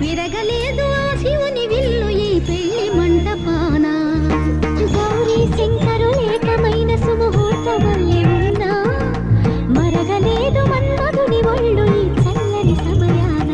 విరగలేదు ఆ శివుని విల్లు ఈ పెళ్ళి మంటపాన. గౌరీ శంకరులేకమైన సుముహూర్తమల్లే ఉన్నా మరగలేదు మన్మధుని ఒళ్ళు ఈ చల్లని సమయాన.